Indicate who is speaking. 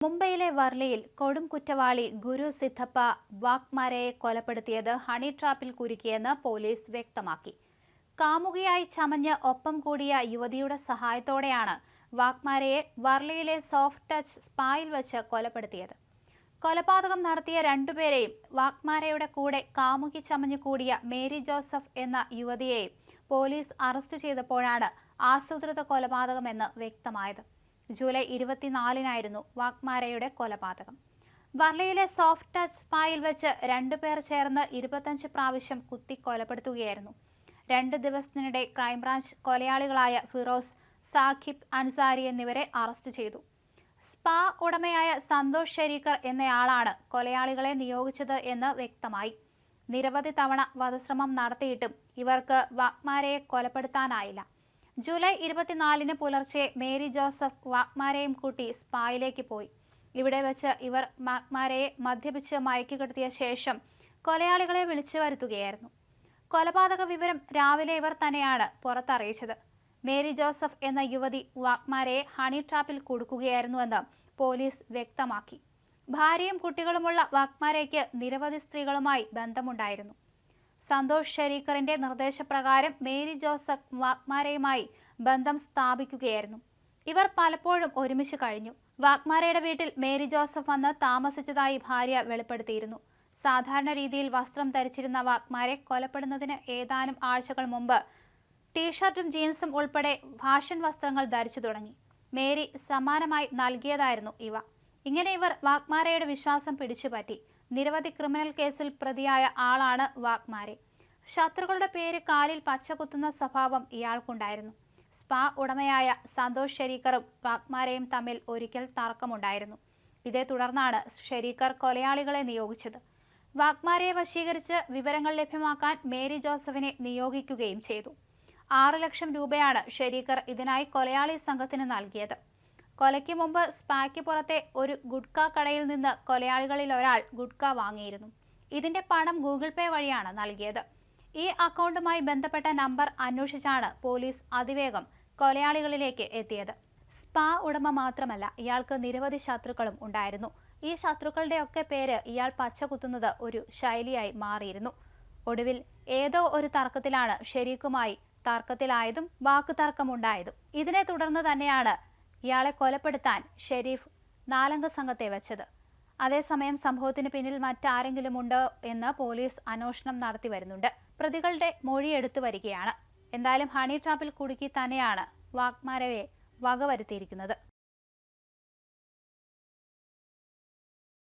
Speaker 1: മുംബൈയിലെ വർലിയിൽ കൊടും കുറ്റവാളി ഗുരു സിദ്ധപ്പ വാഗ്മാരയെ കൊലപ്പെടുത്തിയത് ഹണി ട്രാപ്പിൽ കുരുക്കിയെന്ന് പോലീസ് വ്യക്തമാക്കി. കാമുകിയായി ചമഞ്ഞ് ഒപ്പം കൂടിയ യുവതിയുടെ സഹായത്തോടെയാണ് വാഗ്മാരയെ വർലിയിലെ സോഫ്റ്റ് ടച്ച് സ്പായിൽ വെച്ച് കൊലപ്പെടുത്തിയത്. കൊലപാതകം നടത്തിയ രണ്ടുപേരെയും വാഗ്മാരയുടെ കൂടെ കാമുകി ചമഞ്ഞു കൂടിയ മേരി ജോസഫ് എന്ന യുവതിയെയും പോലീസ് അറസ്റ്റ് ചെയ്തപ്പോഴാണ് ആസൂത്രിത കൊലപാതകമെന്ന് വ്യക്തമായത്. ജൂലൈ ഇരുപത്തിനാലിനായിരുന്നു വാഗ്മാരയുടെ കൊലപാതകം. വർളയിലെ സോഫ്റ്റ് ടച്ച് സ്പായിൽ വെച്ച് രണ്ടുപേർ ചേർന്ന് ഇരുപത്തഞ്ച് പ്രാവശ്യം കുത്തി കൊലപ്പെടുത്തുകയായിരുന്നു. രണ്ട് ദിവസത്തിനിടെ ക്രൈംബ്രാഞ്ച് കൊലയാളികളായ ഫിറോസ് സാഖിബ് അൻസാരി എന്നിവരെ അറസ്റ്റ് ചെയ്തു. സ്പാ ഉടമയായ സന്തോഷ് ഷെരീക്കർ എന്നയാളാണ് കൊലയാളികളെ നിയോഗിച്ചത് എന്ന് വ്യക്തമായി. നിരവധി തവണ വധശ്രമം നടത്തിയിട്ടും ഇവർക്ക് വാഗ്മാരയെ കൊലപ്പെടുത്താനായില്ല. ജൂലൈ ഇരുപത്തിനാലിന് പുലർച്ചെ മേരി ജോസഫ് വാഗ്മാരെയും കൂട്ടി സ്പായിലേക്ക് പോയി. ഇവിടെ വെച്ച് ഇവർ വാഗ്മാരയെ മദ്യപിച്ച് മയക്കിക്കെടുത്തിയ ശേഷം കൊലയാളികളെ വിളിച്ചു വരുത്തുകയായിരുന്നു. കൊലപാതക വിവരം രാവിലെ ഇവർ തന്നെയാണ് പുറത്തറിയിച്ചത്. മേരി ജോസഫ് എന്ന യുവതി വാഗ്മാരയെ ഹണി ട്രാപ്പിൽ കൊടുക്കുകയായിരുന്നുവെന്ന് പോലീസ് വ്യക്തമാക്കി. ഭാര്യയും കുട്ടികളുമുള്ള വാഗ്മാരയ്ക്ക് നിരവധി സ്ത്രീകളുമായി ബന്ധമുണ്ടായിരുന്നു. സന്തോഷ് ഷെരീഖറിന്റെ നിർദ്ദേശപ്രകാരം മേരി ജോസഫ് വാഗ്മാരയുമായി ബന്ധം സ്ഥാപിക്കുകയായിരുന്നു. ഇവർ പലപ്പോഴും ഒരുമിച്ച് കഴിഞ്ഞു. വാഗ്മാരയുടെ വീട്ടിൽ മേരി ജോസഫ് വന്ന് താമസിച്ചതായി ഭാര്യ വെളിപ്പെടുത്തിയിരുന്നു. സാധാരണ രീതിയിൽ വസ്ത്രം ധരിച്ചിരുന്ന വാഗ്മാരെ കൊലപ്പെടുന്നതിന് ഏതാനും ആഴ്ചകൾ മുമ്പ് ടീഷർട്ടും ജീൻസും ഉൾപ്പെടെ ഫാഷൻ വസ്ത്രങ്ങൾ ധരിച്ചു തുടങ്ങി. മേരി സമാനമായി നൽകിയതായിരുന്നു ഇവ. ഇങ്ങനെ ഇവർ വാഗ്മാരയുടെ വിശ്വാസം പിടിച്ചുപറ്റി. നിരവധി ക്രിമിനൽ കേസിൽ പ്രതിയായ ആളാണ് വാഗ്മാരെ. ശത്രുക്കളുടെ പേര് കാലിൽ പച്ചകുത്തുന്ന സ്വഭാവം ഇയാൾക്കുണ്ടായിരുന്നു. സ്പാ ഉടമയായ സന്തോഷ് ഷെരീക്കറും വാഗ്മാരെയും തമ്മിൽ ഒരിക്കൽ തർക്കമുണ്ടായിരുന്നു. ഇതേ തുടർന്നാണ് ഷെരീക്കർ കൊലയാളികളെ നിയോഗിച്ചത്. വാഗ്മാരെ വശീകരിച്ച് വിവരങ്ങൾ ലഭ്യമാക്കാൻ മേരി ജോസഫിനെ നിയോഗിക്കുകയും ചെയ്തു. ആറ് ലക്ഷം രൂപയാണ് ഷെരീക്കർ ഇതിനായി കൊലയാളി സംഘത്തിന് നൽകിയത്. കൊലയ്ക്ക് മുമ്പ് സ്പായ്ക്ക് പുറത്തെ ഒരു ഗുഡ്ക കടയിൽ നിന്ന് കൊലയാളികളിൽ ഒരാൾ ഗുഡ്ക വാങ്ങിയിരുന്നു. ഇതിന്റെ പണം ഗൂഗിൾ പേ വഴിയാണ് നൽകിയത്. ഈ അക്കൗണ്ടുമായി ബന്ധപ്പെട്ട നമ്പർ അന്വേഷിച്ചാണ് പോലീസ് അതിവേഗം കൊലയാളികളിലേക്ക് എത്തിയത്. സ്പാ ഉടമ മാത്രമല്ല ഇയാൾക്ക് നിരവധി ശത്രുക്കളും ഉണ്ടായിരുന്നു. ഈ ശത്രുക്കളുടെയൊക്കെ പേര് ഇയാൾ പച്ചകുത്തുന്നത് ഒരു ശൈലിയായി മാറിയിരുന്നു. ഒടുവിൽ ഏതോ ഒരു തർക്കത്തിലാണ് ഷെരീഖുമായി തർക്കത്തിലായതും വാക്കുതർക്കമുണ്ടായതും. ഇതിനെ തുടർന്ന് തന്നെയാണ് ഇയാളെ കൊലപ്പെടുത്താൻ ഷെരീഫ് നാലംഗ സംഘത്തെ വെച്ചത്. അതേസമയം സംഭവത്തിന് പിന്നിൽ മറ്റാരെങ്കിലും ഉണ്ടോ എന്ന് പോലീസ് അന്വേഷണം നടത്തി വരുന്നുണ്ട്. പ്രതികളുടെ മൊഴിയെടുത്തു വരികയാണ്. എന്തായാലും ഹണി ട്രാപ്പിൽ കുടുക്കി തന്നെയാണ് വാഗ്മാരവെ വകവരുത്തിയിരിക്കുന്നത്.